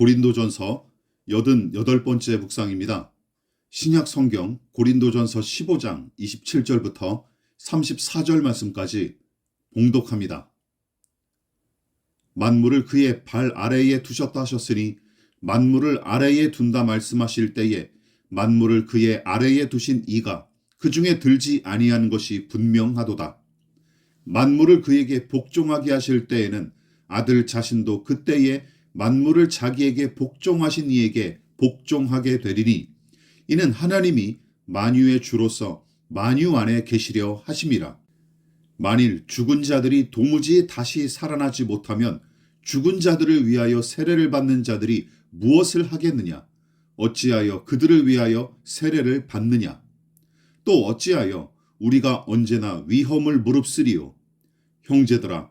고린도전서 88번째 묵상입니다. 신약 성경 고린도전서 15장 27절부터 34절 말씀까지 봉독합니다. 만물을 그의 발 아래에 두셨다 하셨으니 만물을 아래에 둔다 말씀하실 때에 만물을 그의 아래에 두신 이가 그 중에 들지 아니한 것이 분명하도다. 만물을 그에게 복종하게 하실 때에는 아들 자신도 그때에 만물을 자기에게 복종하신 이에게 복종하게 되리니 이는 하나님이 만유의 주로서 만유 안에 계시려 하심이라. 만일 죽은 자들이 도무지 다시 살아나지 못하면 죽은 자들을 위하여 세례를 받는 자들이 무엇을 하겠느냐? 어찌하여 그들을 위하여 세례를 받느냐? 또 어찌하여 우리가 언제나 위험을 무릅쓰리요? 형제들아,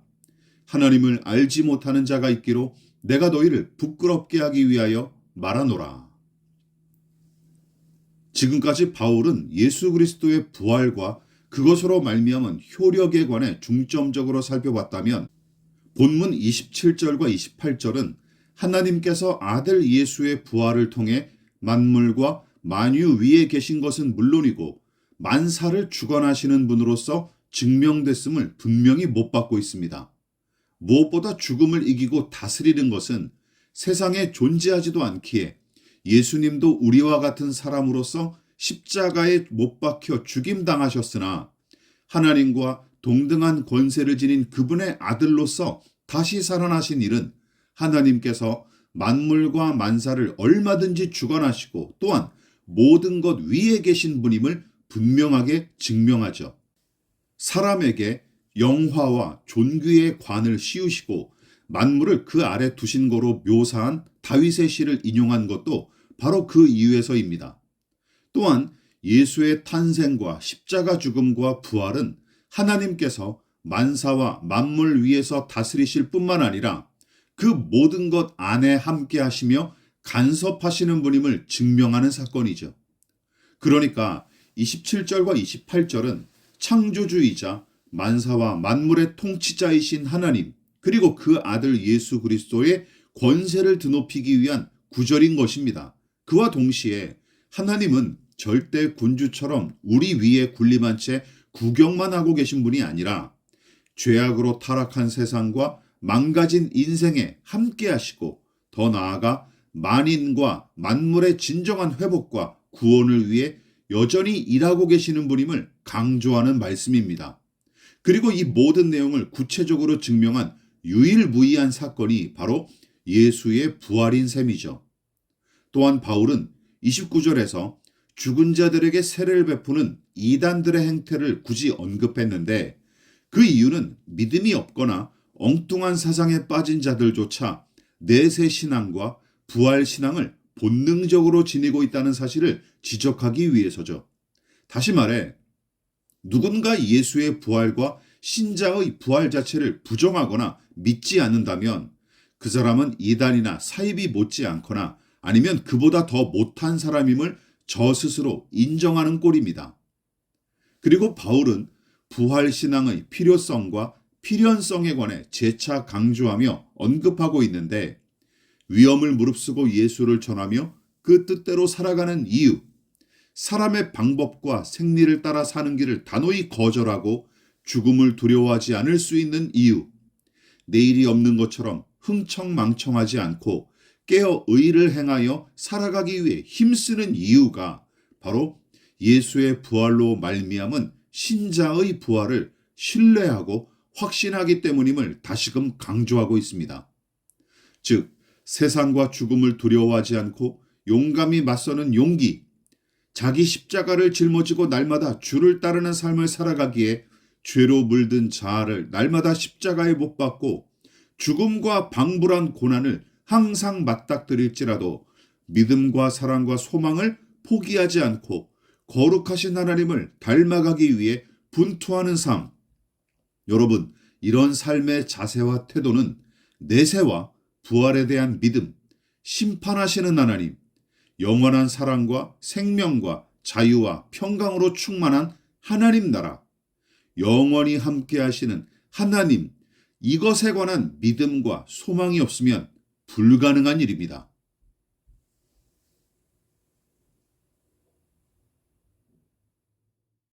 하나님을 알지 못하는 자가 있기로 내가 너희를 부끄럽게 하기 위하여 말하노라. 지금까지 바울은 예수 그리스도의 부활과 그것으로 말미암은 효력에 관해 중점적으로 살펴봤다면 본문 27절과 28절은 하나님께서 아들 예수의 부활을 통해 만물과 만유 위에 계신 것은 물론이고 만사를 주관하시는 분으로서 증명됐음을 분명히 못 받고 있습니다. 무엇보다 죽음을 이기고 다스리는 것은 세상에 존재하지도 않기에 예수님도 우리와 같은 사람으로서 십자가에 못 박혀 죽임당하셨으나 하나님과 동등한 권세를 지닌 그분의 아들로서 다시 살아나신 일은 하나님께서 만물과 만사를 얼마든지 주관하시고 또한 모든 것 위에 계신 분임을 분명하게 증명하죠. 사람에게 영화와 존귀의 관을 씌우시고 만물을 그 아래 두신 거로 묘사한 다윗의 시를 인용한 것도 바로 그 이유에서입니다. 또한 예수의 탄생과 십자가 죽음과 부활은 하나님께서 만사와 만물 위에서 다스리실 뿐만 아니라 그 모든 것 안에 함께 하시며 간섭하시는 분임을 증명하는 사건이죠. 그러니까 27절과 28절은 창조주이자 만사와 만물의 통치자이신 하나님, 그리고 그 아들 예수 그리스도의 권세를 드높이기 위한 구절인 것입니다. 그와 동시에 하나님은 절대 군주처럼 우리 위에 군림한 채 구경만 하고 계신 분이 아니라 죄악으로 타락한 세상과 망가진 인생에 함께 하시고 더 나아가 만인과 만물의 진정한 회복과 구원을 위해 여전히 일하고 계시는 분임을 강조하는 말씀입니다. 그리고 이 모든 내용을 구체적으로 증명한 유일무이한 사건이 바로 예수의 부활인 셈이죠. 또한 바울은 29절에서 죽은 자들에게 세례를 베푸는 이단들의 행태를 굳이 언급했는데 그 이유는 믿음이 없거나 엉뚱한 사상에 빠진 자들조차 내세 신앙과 부활 신앙을 본능적으로 지니고 있다는 사실을 지적하기 위해서죠. 다시 말해 누군가 예수의 부활과 신자의 부활 자체를 부정하거나 믿지 않는다면 그 사람은 이단이나 사입이 못지 않거나 아니면 그보다 더 못한 사람임을 저 스스로 인정하는 꼴입니다. 그리고 바울은 부활 신앙의 필요성과 필연성에 관해 재차 강조하며 언급하고 있는데 위험을 무릅쓰고 예수를 전하며 그 뜻대로 살아가는 이유, 사람의 방법과 생리를 따라 사는 길을 단호히 거절하고 죽음을 두려워하지 않을 수 있는 이유, 내일이 없는 것처럼 흥청망청하지 않고 깨어 의를 행하여 살아가기 위해 힘쓰는 이유가 바로 예수의 부활로 말미암은 신자의 부활을 신뢰하고 확신하기 때문임을 다시금 강조하고 있습니다. 즉, 세상과 죽음을 두려워하지 않고 용감히 맞서는 용기, 자기 십자가를 짊어지고 날마다 주를 따르는 삶을 살아가기에 죄로 물든 자아를 날마다 십자가에 못 박고 죽음과 방불한 고난을 항상 맞닥뜨릴지라도 믿음과 사랑과 소망을 포기하지 않고 거룩하신 하나님을 닮아가기 위해 분투하는 삶. 여러분, 이런 삶의 자세와 태도는 내세와 부활에 대한 믿음, 심판하시는 하나님, 영원한 사랑과 생명과 자유와 평강으로 충만한 하나님 나라, 영원히 함께 하시는 하나님, 이것에 관한 믿음과 소망이 없으면 불가능한 일입니다.